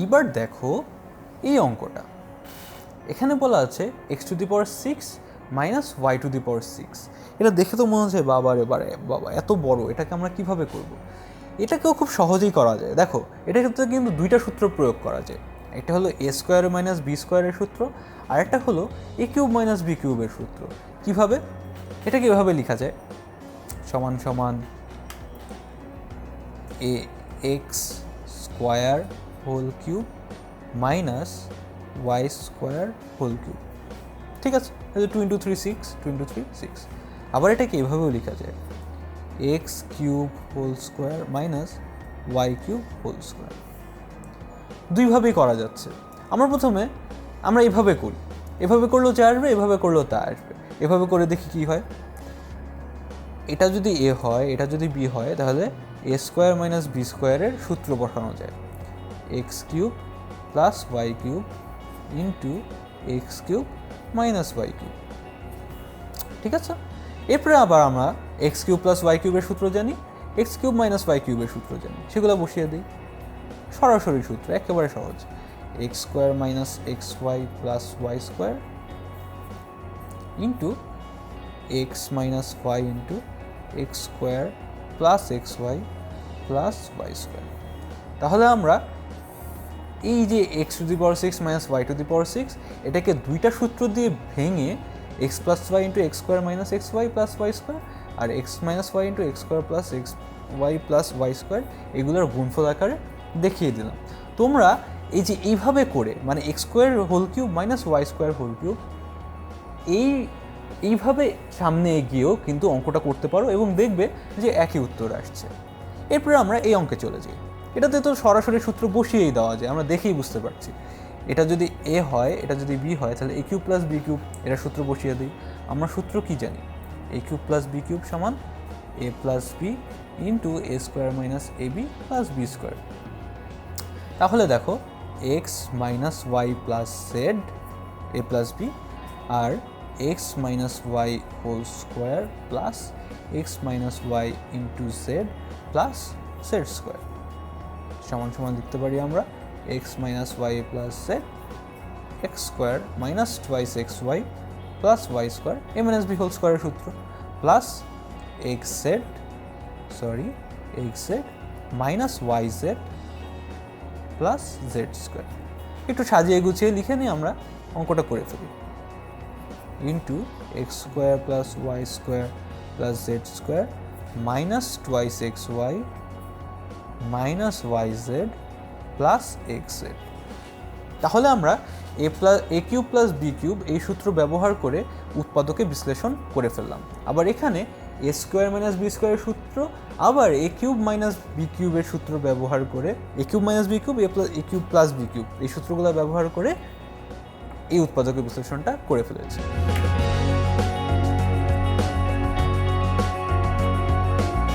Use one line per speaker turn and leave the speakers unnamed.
এইবার দেখো এই অঙ্কটা। এখানে বলা আছে X to the power six minus Y to the power six এটা দেখে তো মনে হচ্ছে, বাবা রে বারে বাবা, এত বড়, এটাকে আমরা কীভাবে করব? এটাকেও খুব সহজেই করা যায়। দেখো, এটা ক্ষেত্রে কিন্তু দুইটা সূত্র প্রয়োগ করা যায়। একটা হলো এ স্কোয়ার মাইনাস বি স্কোয়ারের সূত্র, আর একটা হলো এ কিউব মাইনাস বি কিউবের সূত্র। কীভাবে? এটাকে এভাবে লেখা যায়? সমান সমান এ X square whole cube minus Y square whole cube ঠিক আছে? Two into three six two into three six আবার এটাকে এভাবেও লেখা যায়। X cube whole square minus Y cube whole square দুইভাবেই করা যাচ্ছে। আমরা প্রথমে, আমরা এভাবে করি। এভাবে করলেও যা আসবে, এভাবে করলেও তা আসবে। এভাবে করে দেখি কি হয়? এটা যদি এ হয়, এটা যদি বি হয়, তাহলে এ স্কোয়ার মাইনাস বি স্কোয়ারের সূত্র বসানো যায়। X cube plus Y cube into X cube minus Y cube ঠিক আছে? এরপরে আবার আমরা এক্স কিউব প্লাস ওয়াই কিউবের সূত্র জানি এক্স কিউব মাইনাস ওয়াই কিউবের সূত্র জানি। সেগুলো বসিয়ে দিই। সরাসরি সূত্র, একেবারে সহজ। X square minus X Y plus Y square into X minus Y into X square plus X Y plus Y square তাহলে আমরা এই যে X to the power six minus Y to the power six এটাকে দুইটা সূত্র দিয়ে ভেঙে X plus Y into X square minus X Y plus Y square আর X minus Y into X square plus X Y plus Y square এগুলোর গুণফল আকারে দেখিয়ে দিলাম। তোমরা এই যে এইভাবে করে মানে X square whole cube minus Y square whole cube এই, এইভাবে সামনে এগিয়েও কিন্তু অঙ্কটা করতে পারো এবং দেখবে যে একই উত্তর আসছে। এরপরে আমরা এই অঙ্কে চলে যাই। এটাতে তো সরাসরি সূত্র বসিয়েই দেওয়া যায়, আমরা দেখেই বুঝতে পারছি। এটা যদি এ হয়, এটা যদি বি হয়, তাহলে A cube plus B cube, এটা সূত্র বসিয়ে দিই। আমরা সূত্র কি জানি? A cube plus B cube সমান A plus B into A square minus A B plus B square. তাহলে দেখো, X minus Y plus Z A plus B R X minus Y whole square plus X minus Y into Z plus Z square. সমান সমান লিখতে পারি আমরা। X minus Y plus Z X square minus twice X Y plus Y square A minus B whole স্কোয়ারের সূত্র plus X Z sorry X Z minus Y Z plus Z square একটু সাজিয়ে গুছিয়ে লিখে নিই আমরা অঙ্কটা করে ফেলি। Into X square plus Y square plus Z square minus twice X Y minus Y Z plus X Z তাহলে আমরা A plus A cube plus B cube এই সূত্র ব্যবহার করে উৎপাদকে বিশ্লেষণ করে ফেললাম। আবার এখানে এ স্কোয়ার মাইনাস বি স্কোয়ারের সূত্র, আবার এ কিউব মাইনাস বি কিউবের সূত্র ব্যবহার করে A cube minus B cube A plus A cube plus B cube এই সূত্রগুলো ব্যবহার করে এই উৎপাদকের বিশ্লেষণটা করে ফেলেছি।